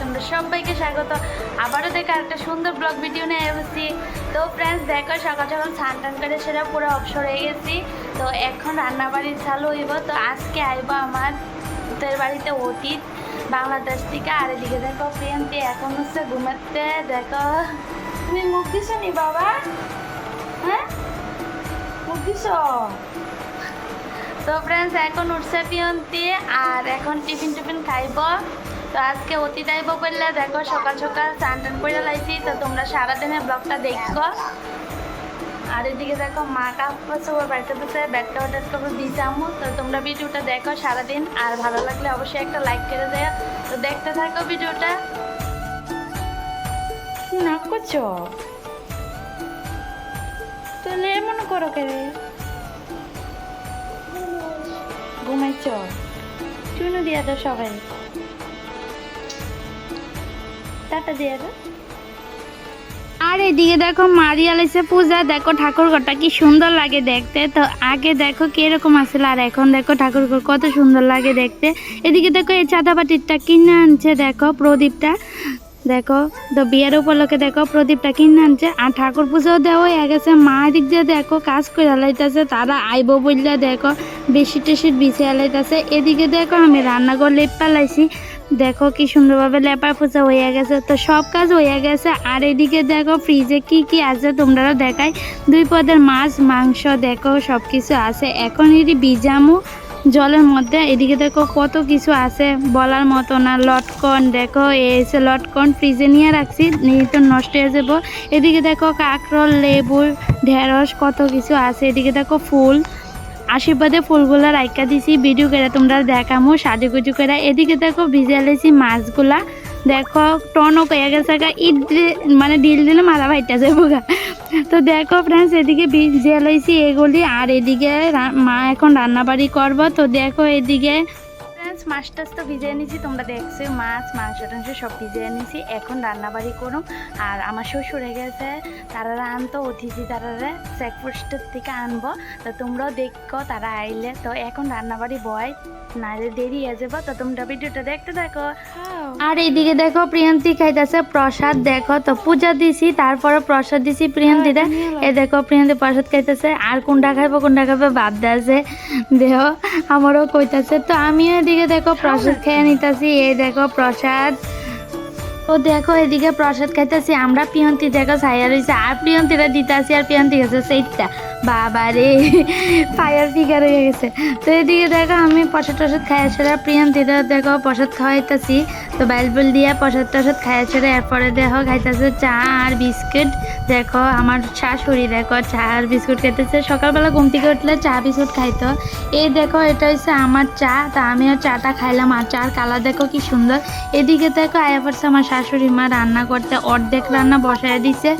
তোমাদের সবাইকে স্বাগত। আবারও দেখো একটা সুন্দর ব্লগ ভিডিও নিয়ে এসেছি। তো ফ্রেন্ডস দেখো সকাল সকাল স্নান টান করে সেটা পুরো অবসর হয়ে গেছি। তো এখন রান্না বাড়ি চালু হইব। তো আজকে আইব আমার বাড়িতে অতীত, বাংলাদেশ থেকে। আর এদিকে দেখো প্রিয়ন্তি এখন হচ্ছে ঘুমাতে দেখো, তুমি মুখ দিছো নি বাবা? হ্যাঁ? মুখ দিছো? তো ফ্রেন্ডস এখন উঠছে পিয়ন্তি আর এখন টিফিন টিফিন খাইব। তো আজকে অতি যাইব বললে দেখো সকাল সকাল চান টান করে লাইছি, তো তোমরা সারাদিনের ব্লগটা দেখো আর এদিকে দেখো মা কাপড় সবার বাড়িতে বসে, ব্যাগটা অর্ডার করে দিয়েছে আম্মু তো তোমরা ভিডিওটা দেখো সারাদিন, আর ভালো লাগলে অবশ্যই একটা লাইক করে দেয়। তো দেখতে থাকো ভিডিওটা। না করছ? তাহলে এমন করো কে? চুনু দিয়া তো সবাই। টাটা দিয়া তো আর এদিকে দেখো মারিয়া লাইছে পূজা। দেখো ঠাকুর ঘরটা কি সুন্দর লাগে দেখতে। তো আগে দেখো কীরকম আসলে আর এখন দেখো ঠাকুর ঘর কত সুন্দর লাগে দেখতে। এদিকে দেখো এই চাঁদা বাটিরটা কিনে আনছে, দেখো প্রদীপটা। দেখো, তো বিয়ের উপলক্ষে দেখো, প্রদীপটা কিনে আনছে। আর ঠাকুর পুজো দেওয়া হয়ে গেছে। মা দিক দিয়ে দেখো, কাজ করে লাইতেছে। তারা আইব বললে দেখো বেশি টেশি বিছিয়ে লাইতেছে। এদিকে দেখো, আমি রান্নাঘর লেপ পালাইছি। দেখো কি সুন্দরভাবে লেপা পূজা হয়ে গেছে। তো সব কাজ হয়ে গেছে। আর এদিকে দেখো ফ্রিজে কি কি আছে তোমরাও দেখাই। দুই পদের মাছ, মাংস, দেখো সব কিছু আছে। এখন এটি বিজামু। জলের মধ্যে। এদিকে দেখো কত কিছু আছে বলার মতো না। লটকন, দেখো এসে লটকন। ফ্রিজে নিয়ে রাখছি, নিয়ে তো নষ্ট হয়ে যাব। এদিকে দেখো কাঁকরোল, লেবু, ঢেঁড়স, কত কিছু আছে। এদিকে দেখো ফুল, আশীর্বাদে ফুলগুলো রাখা দিছি। ভিডিও করে তোমরা দেখামো, সাজুগুজু করে। এদিকে দেখো ভিজে লেছি মাছগুলা। দেখো টনও পেয়ে গেছে ইট মানে ডিল দিলে মারা ভাইটা যাব গা। তো দেখো ফ্রেন্ডস এদিকে বিষ জেল হয়েছি এগুলি। আর এদিকে মা এখন রান্নাবাড়ি করব। তো দেখো এদিকে মাছ টাছ তো ভিজিয়ে নিয়েছি তোমরা দেখছ মাছ মাংস টাংস সব ভিজিয়ে নিয়েছি এখন রান্নাবাড়ি করুম। আর আমার শ্বশুর হয়ে গেছে তারা আনতো অতিথি তারা চেকপোস্টের থেকে আনব। তো তোমরাও দেখো তারা আইলে। তো এখন রান্নাবাড়ি বয় নাইলে দেরি হয়ে যাব তো তোমরা ভিডিওটা দেখতে থাকো। আর এইদিকে দেখো প্রিয়ন্তি খাইতেছে প্রসাদ দেখো তো পূজা দিছি তারপরে প্রসাদ দিছি প্রিয়ন্তিটা এ দেখো প্রিয়ন্তি প্রসাদ খাইতেছে আর কোনটা খাইবো কোনটা খাইবো বাদ দেছে দেহ আমারও কইতাছে তো আমিও এদিকে দেখো প্রসাদ খেয়ে নিতেছি, এই দেখো প্রসাদ। ও দেখো, এদিকে প্রসাদ খাইতেছি। আমরা পিয়ন্তি দেখো সাইয়া রয়েছে আর পিয়ন্তিরা দিতেছি, আর পিয়ন্তি গেছে সেইটা বাবা রে ফায়ার ফিগার হয়ে গেছে। তো এদিকে দেখো, আমি প্রসাদ টসাদ খাইয়া ছেড়ে প্রিয়ন্তিরা দেখো প্রসাদ খাওয়াইতেছি। তো বাইলবুল দিয়ে প্রসাদ টসাদ খাইয়া ছেড়ে এরপরে দেখো খাইতেছে চা আর বিস্কুট। দেখো, আমার শাশুড়ি দেখো চা আর বিস্কুট খাইতেছে। সকালবেলা ঘুম থেকে উঠলে চা, বিস্কুট খাইতো। এই দেখো, এটা হচ্ছে আমার চা। তা আমিও চাটা খাইলাম, আর চার কালার দেখো কি সুন্দর। এদিকে দেখো, আয়া পড়ছে আমার শাশুড়ি মা রান্না করতে। অর্ধেক রান্না বসায় দিছে।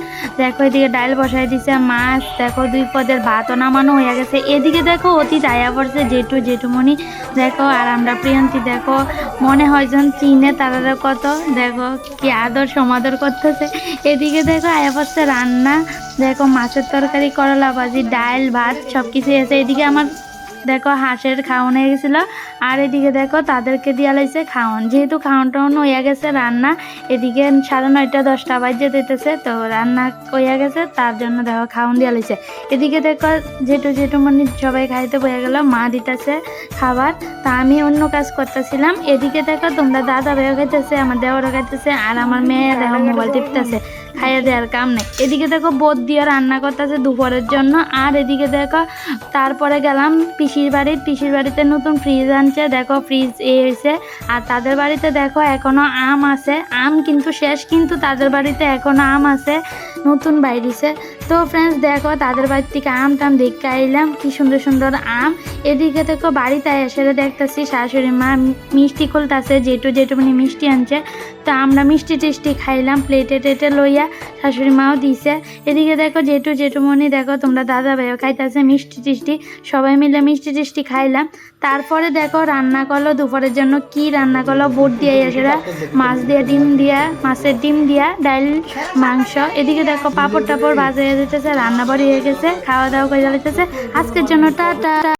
দেখো, এদিকে ডাল বসায় দিছে। মাছ, দেখো, দুই পদের ভাতও নামানো হয়ে গেছে। এদিকে দেখো, অতীত আয়া পড়ছে, জেঠু, জেঠুমণি। দেখো, আর আমরা প্রিয়ন্তি, দেখো, মনে হয় যেন চিনে তারা কত। দেখো, কি আদর সমাদর করতেছে। এদিকে দেখো, আয়া পড়ছে রান্না। দেখো, মাছের তরকারি করলা ভাজি ডাল, ভাত সব কিছু এসে এদিকে আমার দেখো, হাঁসের খাওয়ানো হয়ে গেছিল। আর এদিকে দেখো, তাদেরকে দিয়া লাইছে খাওয়ান যেহেতু খাওয়ান টাওয়ান হইয়া গেছে রান্না, এদিকে সাড়ে নয়টা, দশটা বাজে দিতেছে তো রান্না হইয়া গেছে, তার জন্য দেখো খাওয়ান দিয়া লাইছে। এদিকে দেখো যেটু যেটু মানে সবাই খাইতে বয়ে গেল, মা দিতেছে খাবার, তা আমি অন্য কাজ করতেছিলাম। এদিকে দেখো, তোমরা দাদা ভাইও খাইতেছে, আমার দেওয়ারও খাইতেছে, আর আমার মেয়ে দেখো মোবাইল টিপতেছে। খাইয়া দেওয়ার কাম নেই। এদিকে দেখো বোধ দিয়ে রান্না করতেছে দুপুরের জন্য, আর এদিকে দেখো তারপরে গেলাম পিসির বাড়ির পিসির বাড়িতে নতুন ফ্রিজ আনছে, দেখো ফ্রিজ এ হয়েছে আর তাদের বাড়িতে দেখো এখনও আম আছে। আম কিন্তু শেষ, কিন্তু তাদের বাড়িতে এখনও আম আছে। নতুন বাইরিছে তো ফ্রেন্ডস দেখো তাদের বাড়ি থেকে আম টাম দেখতে আইলাম। কি সুন্দর সুন্দর আম। এদিকে দেখো বাড়িতে এসে দেখতেছি শাশুড়ি মা মিষ্টি খুলতেছে যেটু যেটু মানে মিষ্টি আনছে। তো আমরা মিষ্টি টিষ্টি খাইলাম প্লেটে টেটে লইয়া শাশুড়ি মাও দিছে। এদিকে দেখো জেঠু জেঠুমণি, দেখো তোমরা দাদা ভাইও খাইতেছে মিষ্টি টিষ্টি। সবাই মিলে মিষ্টি টিষ্টি খাইলাম। তারপরে দেখো রান্না করল দুপুরের জন্য কি রান্না করল? বুট দিয়ে এসেরা মাছ দিয়ে, ডিম দিয়া, মাছের ডিম দিয়া ডাল মাংস। এদিকে দেখো, পাপড় টাপড় বাজে যেতেছে রান্না বাড়ি হয়ে গেছে, খাওয়া দাওয়া করে যেতেছে আজকের জন্য টাটা।